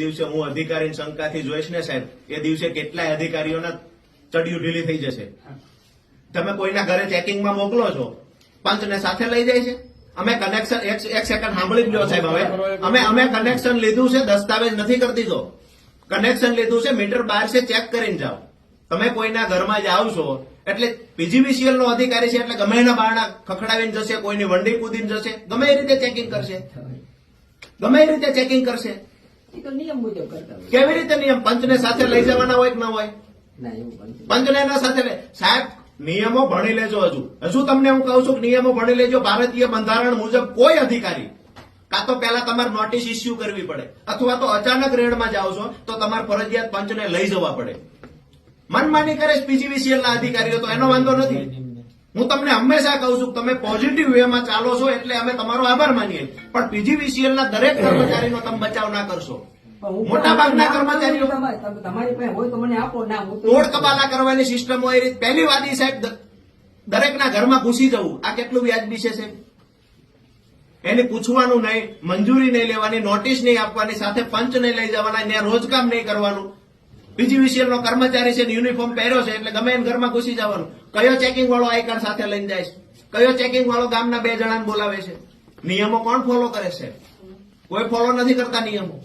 દિવસે હું અધિકારી શંકાથી જોઈશ ને સાહેબ, એ દિવસે કેટલાય અધિકારીઓના ચડિયું ઢીલી થઈ જશે. તમે કોઈના ઘરે ચેકિંગમાં મોકલો છો, પંચને સાથે લઈ જાય છે? અમે કનેક્શન એક સેકન્ડ સાંભળી લો સાહેબ હવે. અમે અમે કનેક્શન લીધું છે, દસ્તાવેજ નથી કરી દીધો કનેક્શન લીધું છે મીટર બહાર છે ચેક કરીને જાઓ. તમે કોઈના ઘરમાં જાઓ છો, એટલે પીજીવીસીએલ નો અધિકારી છે, એટલે ગમે એના બારણા ખખડાવીને જશે, કોઈની વંડી કૂદીને જશે, ગમે એ રીતે ચેકિંગ કરશે. ગમે એ રીતે ચેકિંગ કરશે. એ તો નિયમ મુજબ કરતા હોય. કેવી રીતે નિયમ? પંચને સાથે લઈ જવાના હોય કે ના હોય? ના એવું બનતું પંચને એના સાથે સાહેબ નિયમો ભણી લેજો હજુ. હજુ તમને હું કહું છું કે નિયમો ભણી લેજો. ભારતીય બંધારણ મુજબ કોઈ અધિકારી કાં તો પહેલા તમારે નોટિસ ઇસ્યુ કરવી પડે અથવા તો અચાનક રેડમાં જાઓ છો તો તમારે ફરજિયાત પંચને લઈ જવા પડે. મનમાની કરે પીજીવીસીએલ ના અધિકારીઓ તો એનો વાંધો નથી. હું તમને હંમેશા કહું છું કે તમે પોઝિટિવ વેમાં ચાલો છો એટલે અમે તમારો આભાર માનીએ પણ પીજીવીસીએલ ના દરેક કર્મચારીનો તમે બચાવ ના કરશો. મોટા ભાગના કર્મચારીઓ તમારી પાસે હોય તો મને આપો ના તોડ કબાલા કરવાની સિસ્ટમ હોય એ પહેલી વાત સાહેબ દરેકના ઘરમાં ઘૂસી જવું. આ કેટલું વ્યાજબી છે સાહેબ? એને પૂછવાનું નહીં મંજૂરી નહીં લેવાની નોટિસ નહીં આપવાની સાથે પંચ નહીં લઈ જવાના ત્યાં રોજકામ નહીં કરવાનું. પીજીવીસીએલ નો કર્મચારી છે યુનિફોર્મ પહેર્યો છે એટલે ગમે એમ ઘરમાં ઘૂસી જવાનું. કયો ચેકિંગ વાળો આઈ કાર્ડ સાથે લઈને જાય છે? કયો ચેકિંગ વાળો ગામના બે જણાને બોલાવે છે? નિયમો કોણ ફોલો કરે છે કોઈ ફોલો નથી કરતા નિયમો.